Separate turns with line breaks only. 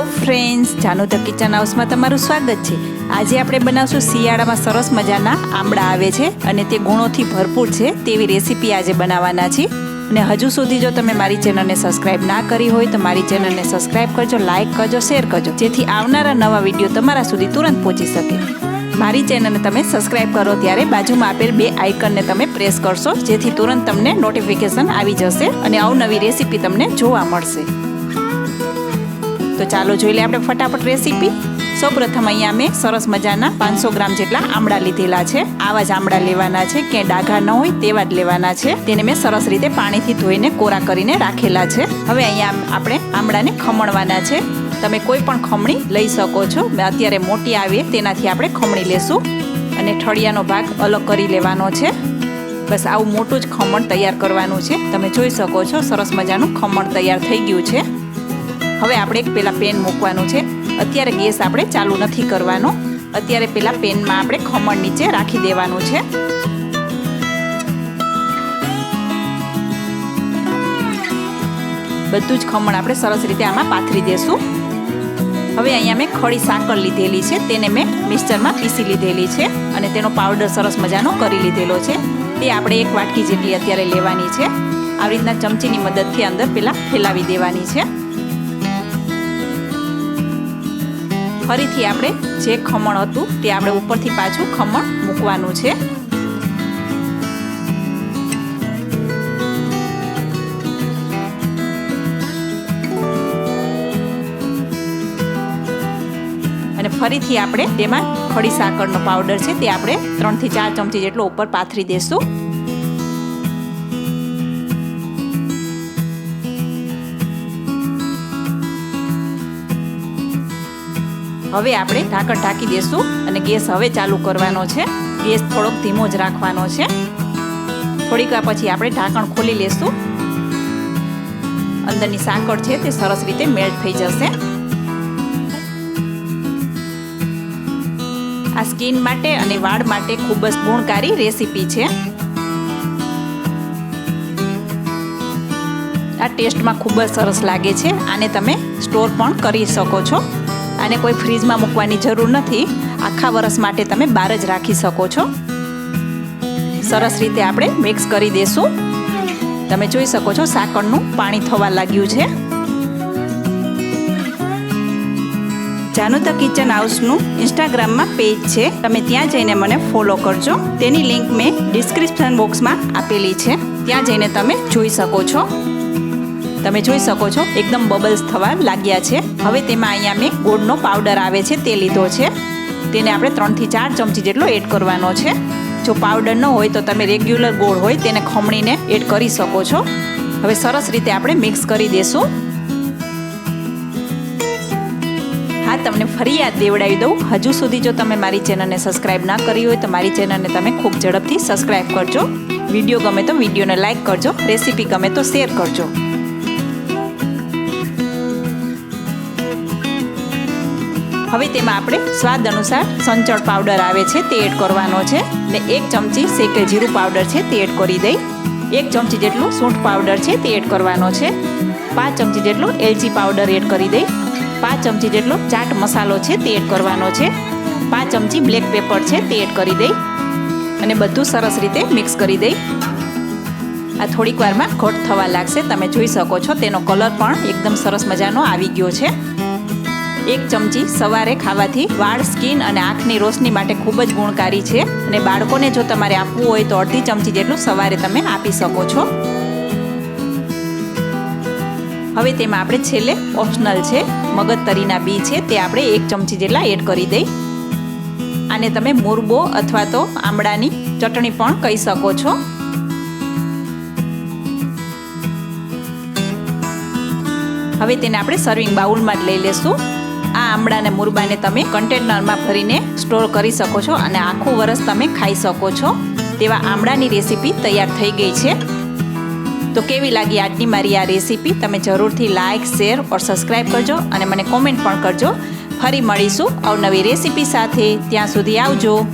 Friends Janu the kitchen હાઉસમાં તમારું સ્વાગત છે. આજે આપણે બનાવશું શિયાળામાં સરસ મજાના આમળા આવે છે અને તે ગુણોથી ભરપૂર છે તેવી રેસીપી આજે બનાવવાના છે. અને હજુ સુધી જો તમે મારી ચેનલને સબસ્ક્રાઇબ ના કરી હોય તો મારી ચેનલને સબસ્ક્રાઇબ કરજો, લાઇક કરજો, શેર કરજો, જેથી આવનારા નવા વીડિયો તમારા સુધી તુરંત પહોંચી શકે. મારી ચેનલને તમે સબસ્ક્રાઇબ કરો ત્યારે બાજુમાં આપેલ બે આઇકનને તમે પ્રેસ કરશો, જેથી તુરંત તમને નોટિફિકેશન આવી જશે અને અવનવી રેસીપી તમને જોવા મળશે. તો ચાલો જોઈ લઈએ આપણે ફટાફટ રેસીપી સૌપ્રથમ અહીંયા મેં સરસ મજાના પાંચસો ગ્રામ જેટલા આમળા લીધેલા છે. આવા જ આમળા લેવાના છે. કે ડાઘા ન હોય તેવા જ લેવાના છે. તેને મેં સરસ રીતે પાણીથી ધોઈને કોરા કરીને રાખેલા છે. હવે અહીંયા આપણે આમળાને ખમણવાના છે. તમે કોઈ પણ ખમણી લઈ શકો છો. મેં અત્યારે મોટી આવે તેનાથી આપણે ખમણી લેશું. અને ઠળિયાનો ભાગ અલગ કરી લેવાનો છે. બસ આવું મોટું જ ખમણ તૈયાર કરવાનું છે. તમે જોઈ શકો છો સરસ મજાનું ખમણ તૈયાર થઈ ગયું છે. હવે આપણે પેલા પેન મૂકવાનું છે. અત્યારે ગેસ આપણે ચાલુ નથી કરવાનો. અત્યારે પેલા પેનમાં આપણે ખમણ નીચે રાખી દેવાનું છે. બધું જ ખમણ આપણે સરસ રીતે આમાં પાથરી દેશું. હવે અહીંયા મેં ખડી સાંકળ લીધેલી છે. તેને મેં મિક્સચરમાં પીસી લીધેલી છે અને તેનો પાવડર સરસ મજાનો કરી લીધેલો છે. તે આપણે એક વાટકી જેટલી અત્યારે લેવાની છે. આવી રીતના ચમચીની મદદથી અંદર પેલા ફેલાવી દેવાની છે. ફરીથી આપણે જે ખમણ હતું તે આપણે ઉપરથી પાછું ખમણ મૂકવાનું છે. અને ફરીથી આપણે તેમાં ખડી સાકરનો પાવડર છે તે આપણે ત્રણથી ચાર ચમચી જેટલો ઉપર પાથરી દેશું. હવે આપણે ઢાંકણ ઢાંકી દેશું અને ગેસ હવે ચાલુ કરવાનો છે. ગેસ થોડોક ધીમો જ રાખવાનો છે. થોડીક વાર પછી આપણે ઢાંકણ ખોલી લેશું. અંદરની સાકર છે તે સરસ રીતે મેલ્ટ થઈ જશે. આ સ્કિન માટે અને વાળ માટે ખૂબ જ ગુણકારી રેસીપી છે. આ ટેસ્ટમાં ખૂબ જ સરસ લાગે છે. આને તમે સ્ટોર પણ કરી શકો છો. આને કોઈ ફ્રીજમાં મૂકવાની જરૂર નથી. આખા વરસ માટે તમે બહાર જ રાખી શકો છો. સરસ રીતે આપણે મિક્સ કરી દેશું. તમે જોઈ શકો છો સાકરનું પાણી થવા લાગ્યું છે. જાનુતા કિચન હાઉસનું ઇન્સ્ટાગ્રામમાં પેજ છે. તમે ત્યાં જઈને મને ફોલો કરજો. તેની લિંક મેં ડિસ્ક્રિપ્શન બોક્સમાં આપેલી છે. ત્યાં જઈને તમે જોઈ શકો છો. તમે જોઈ શકો છો, એકદમ બબલ્સ થવા લાગ્યા છે. હવે તેમાં અહીંયા મેં ગોળનો પાવડર આવે છે, તે લીધો છે. તેને આપણે ત્રણથી ચાર ચમચી જેટલો એડ કરવાનો છે. જો પાવડર ન હોય તો તમે રેગ્યુલર ગોળ હોય તેને ખમણીને એડ કરી શકો છો. હવે સરસ રીતે આપણે મિક્સ કરી દેશું. હા, તમને ફરી યાદ દેવડાવી દઉં. હજુ સુધી જો તમે મારી ચેનલને સબસ્ક્રાઇબ ના કરી હોય તો મારી ચેનલને તમે ખૂબ ઝડપથી સબસ્ક્રાઇબ કરજો. વીડિયો ગમે તો વિડીયોને લાઇક કરજો. રેસીપી ગમે તો શેર કરજો. હવે તેમાં આપણે સ્વાદ અનુસાર સંચળ પાવડર આવે છે, તે એડ કરવાનો છે. ને એક ચમચી શેકેલ જીરું પાવડર છે, તે એડ કરી દઈ. એક ચમચી જેટલું સૂંઠ પાવડર છે, તે એડ કરવાનો છે. પાંચ ચમચી જેટલો એલચી પાવડર એડ કરી દઈ. પાંચ ચમચી જેટલો ચાટ મસાલો છે, તે એડ કરવાનો છે. પાંચ ચમચી બ્લેક પેપર છે, તે એડ કરી દઈ. અને બધું સરસ રીતે મિક્સ કરી દઈ. આ થોડીક વારમાં ઘટ થવા લાગશે, તમે જોઈ શકો છો. તેનો કલર પણ એકદમ સરસ મજાનો આવી ગયો છે. એક ચમચી સવારે ખાવાથી વાળ, સ્કિન અને આંખની રોશની માટે ખૂબ જ ગુણકારી છે અને બાળકોને જો તમારે આપવું હોય તો અડધી ચમચી જેટલું સવારે તમે આપી શકો છો. હવે તેમાં આપણે છેલ્લે ઓપ્શનલ છે મગજ તરીના બી છે, તે આપણે એક ચમચી જેટલા એડ કરી દઈ. આને તમે મુરબો અથવા તો આમળાની ચટણી પણ કહી શકો છો. હવે તેને આપણે સર્વિંગ બાઉલમાં જ લઈ લેશું. આ આમળાને મુરબાને તમે કન્ટેનરમાં ભરીને સ્ટોર કરી શકો છો અને આખું વરસ તમે ખાઈ શકો છો. તેવા આમળાની રેસીપી તૈયાર થઈ ગઈ છે. તો કેવી લાગી આજની મારી આ રેસીપી? તમે જરૂરથી લાઇક શેર ઓર સબસ્ક્રાઈબ કરજો અને મને કોમેન્ટ પણ કરજો. ફરી મળીશું અવનવી રેસીપી સાથે. ત્યાં સુધી આવજો.